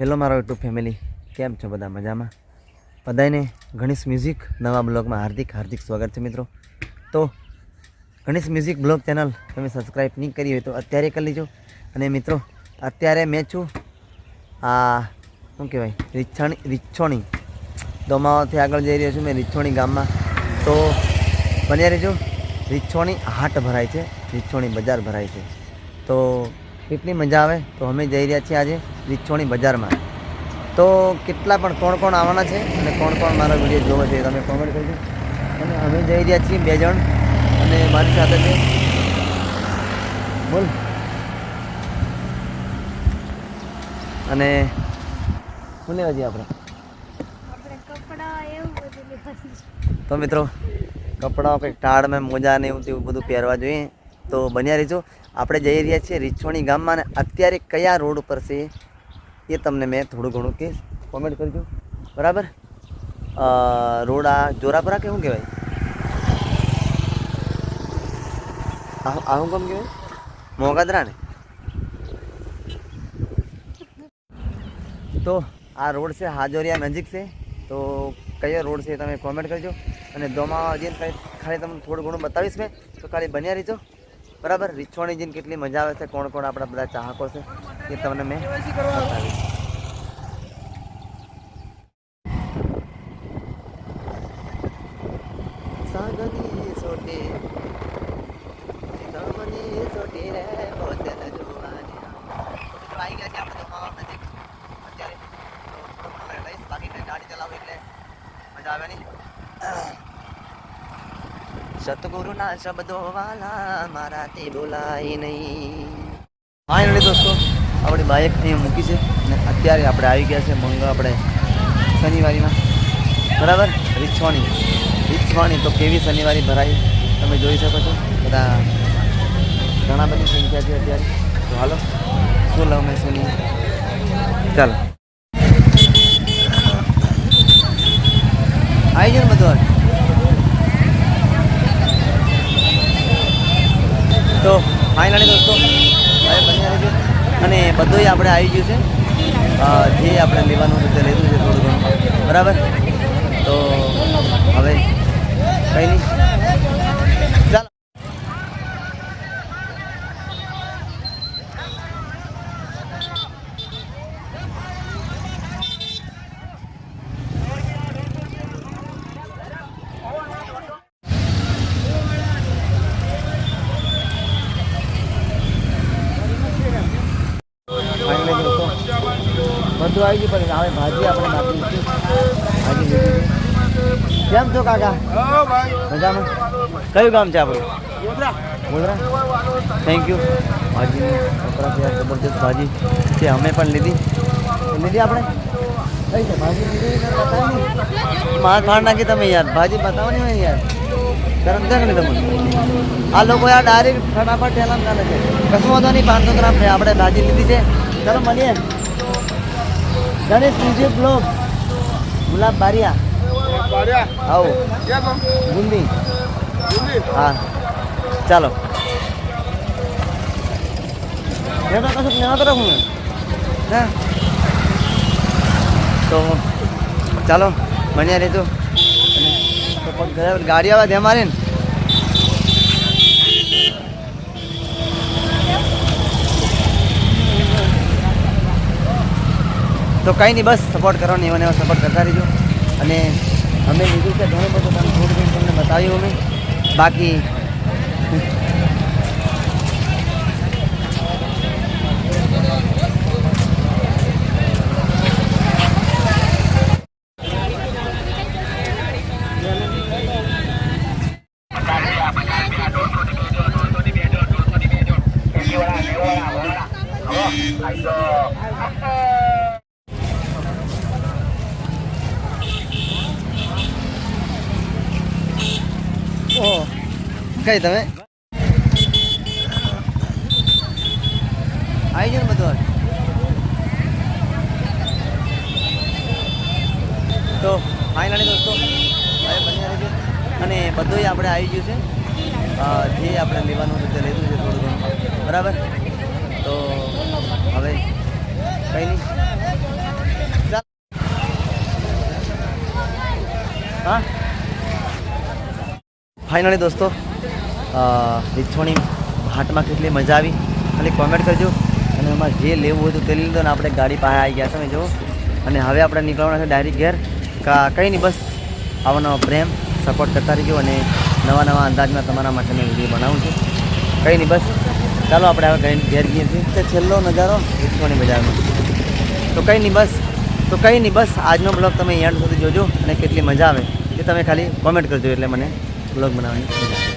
Hello મારો YouTube family, કેમ છો બધા મજામાં? બધાને ગણેશ મ્યુઝિક નવા બ્લોગમાં હાર્દિક હાર્દિક સ્વાગત છે મિત્રો. તો ગણેશ મ્યુઝિક બ્લોગ ચેનલ તમે સબસ્ક્રાઈબ નહીં કરી હોય તો અત્યારે કરી લેજો. અને મિત્રો, અત્યારે મેં છું આ, શું કહેવાય, રીછાણી, રીછોણી. દોમાવાથી આગળ જઈ રહ્યો છું મેં રીછોણી ગામમાં. તો બન્યા રહેજો. રીછોણી હાટ ભરાય છે, રીછોણી બજાર ભરાય છે. તો કેટલી મજા આવે? તો અમે જઈ રહ્યા છીએ આજે લીચોણી બજારમાં. તો કેટલા પણ કોણ કોણ આવવાના છે અને કોણ કોણ મારો વીડિયો જોવો છે તમે કોમેન્ટ કરજો. અને અમે જઈ રહ્યા છીએ બે જણ. અને મારી સાથે છે બોલ. અને શું લેવા જઈએ આપણે. તો મિત્રો કપડાઓ કંઈક ટાળ મેં મોજા ને એવું તેવું બધું પહેરવા જોઈએ. તો બન્યા રહેજો. આપણે જઈ રહ્યા છીએ રીછોણી ગામમાં અને અત્યારે કયા રોડ ઉપર છે એ તમને મેં થોડું ઘણું કહીશ કોમેન્ટ કરજો. બરાબર? રોડ આ જોરાપરા કે શું કહેવાય? આવું કેમ કહેવાય? મોગાદરા ને? તો આ રોડ છે હાજોરિયા નજીક છે. તો કયો રોડ છે તમે કોમેન્ટ કરજો. અને દોમા જઈને ખાલી તમને થોડું ઘણું બતાવીશ મેં. તો ખાલી બન્યા રહેજો. બરાબર? રીછોણી જઈને કેટલી મજા આવે છે કોણ કોણ આપણા બધા ચાહકો છે, એ તમને મેં બતાવીશ સાગરની સોટે સાગરની સોટે રે ભોજન જોવાની મિત્રો આવી ગયા છે આપણે દોમાવા નજીક અત્યારે તો તમને લઈશ બાકી કંઈ ગાડી ચલાવો એટલે મજા આવે નહીં સતગુરુના શબ્દો વાલા મારાથી બોલાય નહીં. ફાઇનલી દોસ્તો, આપણી બાઇક અહીંયા મૂકી છે અને અત્યારે આપણે આવી ગયા છે મંગ આપણે શનિવારીમાં. બરાબર? રીછવાણી. રીછવાણી, તો કેવી શનિવારી ભરાઈ? તમે જોઈ શકો છો. બધા ઘણા બધી સંખ્યા છે અત્યારે. તો હાલો, શું લઉં મેં શું ચાલો. આવી જાય બધું? તો ફાઇનલી દોસ્તો, હવે બન્યા છે. અને બધું આપણે આવી ગયું છે. જે આપણે લેવાનું છે તે લીધું છે થોડું ઘણું. બરાબર? તો હવે કંઈ નહીં ચાલો ફાઇનલી દોસ્તો બધું આવી ગયું, પણ હવે ભાજી આપણે બાકી ભાજી લીધી કેમ છો કાકા? મજામાં? કયું ગામ છે આપણું? ગોધરા. થેન્ક યુ ભાજી જબરદસ્ત ભાજી છે અમે પણ લીધી. લીધી આપણે? કઈ છે માર ફાડ નાખી તમે યાર. ભાજી બતાવવાની હોય યાર. ગરમ છે ને તમને આ લોકો યાર ડાયરેક્ટ ફટાફટ ઠેલામ ચાલે છે. કશું વાંધો નહીં પાંચસો ગ્રામ આપણે ભાજી લીધી છે. ચલો મળીએ. Ganesh music vlog. ગુલાબ બારિયા. આવો. ગુંદી હા. ચાલો. મેં કશું લેવા તો રાખું ને. હા તો ચાલો, બન્યા રહેજો. ગાડી આવે ધ્યાન મારે તો કંઈ નહીં, બસ સપોર્ટ કરવાનો, એવા સપોર્ટ કરતા રહીજો. અને અમે લીધું છે ઘણું બધું થોડું તમને બતાવ્યું અમે. બાકી દેખાય તમે? આવી જાય ને બધું તો ફાઇનલી દોસ્તો અને બધું આપણે આવી ગયું છે. જે આપણે લેવાનું છે તે લીધું છે થોડું ઘણું. બરાબર? તો હવે કંઈ નહીં. હા? ફાઇનલી દોસ્તો. રીછોણી હાટમાં કેટલી મજા આવી? ખાલી કોમેન્ટ કરજો. અને એમાં જે લેવું હોય તો લીધો ને આપણે ગાડી પાસે આવી ગયા. તમે જુઓ. અને હવે આપણે નીકળવાના છે ડાયરેક્ટ ઘેર. કા કંઈ નહીં બસ આવવાનો પ્રેમ સપોર્ટ કરતા રહીજો અને નવા નવા અંદાજમાં તમારા માટે મેં વીડિયો બનાવું છું. કંઈ નહીં બસ ચાલો આપણે હવે ઘરે ઘેર જઈએ છીએ. તે છેલ્લો નજારો. રીછોણી બજારનો. તો કંઈ નહીં બસ તો કંઈ નહીં બસ આજનો બ્લોગ તમે એન્ડ સુધી જોજો અને કેટલી મજા આવે. એ તમે ખાલી કોમેન્ટ કરજો એટલે મને બ્લોગ બનાવવાની મજા આવે.